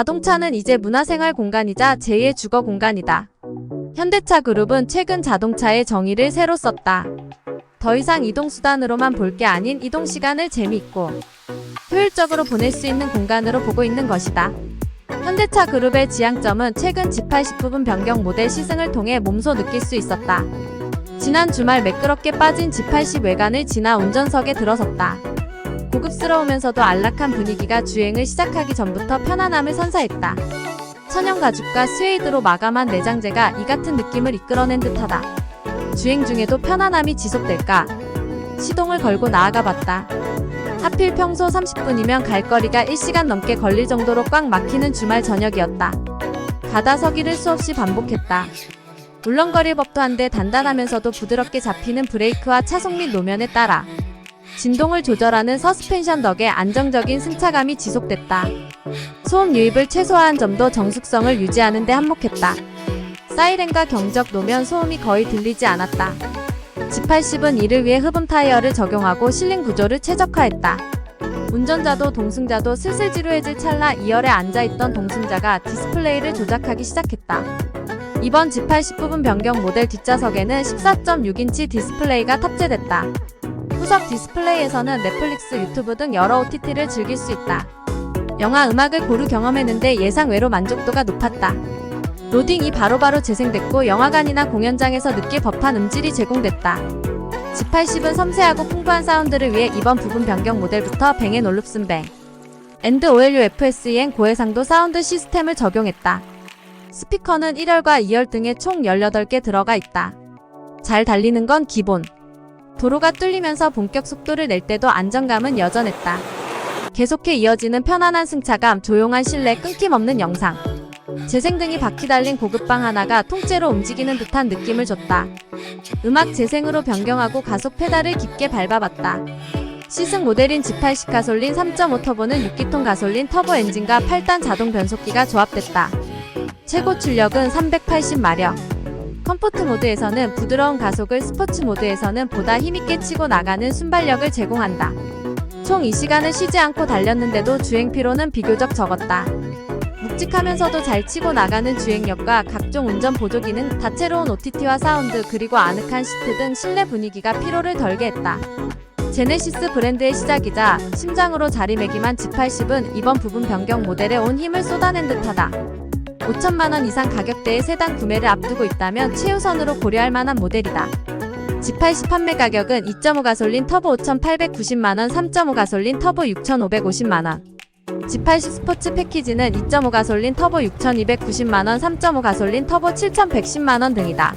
자동차는 이제 문화생활 공간이자 제2의 주거 공간이다. 현대차 그룹은 최근 자동차의 정의를 새로 썼다. 더 이상 이동수단으로만 볼 게 아닌 이동시간을 재미있고 효율적으로 보낼 수 있는 공간으로 보고 있는 것이다. 현대차 그룹의 지향점은 최근 G80 부분 변경 모델 시승을 통해 몸소 느낄 수 있었다. 지난 주말 매끄럽게 빠진 G80 외관을 지나 운전석에 들어섰다. 고급스러우면서도 안락한 분위기가 주행을 시작하기 전부터 편안함을 선사했다. 천연 가죽과 스웨이드로 마감한 내장재가 이 같은 느낌을 이끌어낸 듯하다. 주행 중에도 편안함이 지속될까? 시동을 걸고 나아가 봤다. 하필 평소 30분이면 갈 거리가 1시간 넘게 걸릴 정도로 꽉 막히는 주말 저녁이었다. 가다 서기를 수없이 반복했다. 울렁거릴 법도 한데 단단하면서도 부드럽게 잡히는 브레이크와 차속 및 노면에 따라 진동을 조절하는 서스펜션 덕에 안정적인 승차감이 지속됐다. 소음 유입을 최소화한 점도 정숙성을 유지하는 데 한몫했다. 사이렌과 경적 노면 소음이 거의 들리지 않았다. G80은 이를 위해 흡음 타이어를 적용하고 실링 구조를 최적화했다. 운전자도 동승자도 슬슬 지루해질 찰나 2열에 앉아있던 동승자가 디스플레이를 조작하기 시작했다. 이번 G80 부분 변경 모델 뒷좌석에는 14.6인치 디스플레이가 탑재됐다. 후석 디스플레이에서는 넷플릭스, 유튜브 등 여러 OTT를 즐길 수 있다. 영화 음악을 고루 경험했는데 예상 외로 만족도가 높았다. 로딩이 바로바로 재생됐고 영화관이나 공연장에서 느낄 법한 음질이 제공됐다. G80은 섬세하고 풍부한 사운드를 위해 이번 부분 변경 모델부터 뱅앤 올룹슨 뱅, 엔드 OLU FSEN 고해상도 사운드 시스템을 적용했다. 스피커는 1열과 2열 등에 총 18개 들어가 있다. 잘 달리는 건 기본. 도로가 뚫리면서 본격 속도를 낼 때도 안정감은 여전했다. 계속해 이어지는 편안한 승차감, 조용한 실내, 끊김없는 영상. 재생등이 바퀴 달린 고급방 하나가 통째로 움직이는 듯한 느낌을 줬다. 음악 재생으로 변경하고 가속 페달을 깊게 밟아봤다. 시승 모델인 G80 가솔린 3.5 터보는 6기통 가솔린 터보 엔진과 8단 자동 변속기가 조합됐다. 최고 출력은 380마력. 컴포트 모드에서는 부드러운 가속을 스포츠 모드에서는 보다 힘있게 치고 나가는 순발력을 제공한다. 총 2시간을 쉬지 않고 달렸는데도 주행 피로는 비교적 적었다. 묵직하면서도 잘 치고 나가는 주행력과 각종 운전 보조 기능, 다채로운 OTT와 사운드, 그리고 아늑한 시트 등 실내 분위기가 피로를 덜게 했다. 제네시스 브랜드의 시작이자 심장으로 자리매김한 G80은 이번 부분 변경 모델에 온 힘을 쏟아낸 듯하다. 5천만원 이상 가격대의 세단 구매를 앞두고 있다면 최우선으로 고려할 만한 모델이다. G80 판매 가격은 2.5 가솔린 터보 5,890만원, 3.5 가솔린 터보 6,550만원. G80 스포츠 패키지는 2.5 가솔린 터보 6,290만원, 3.5 가솔린 터보 7,110만원 등이다.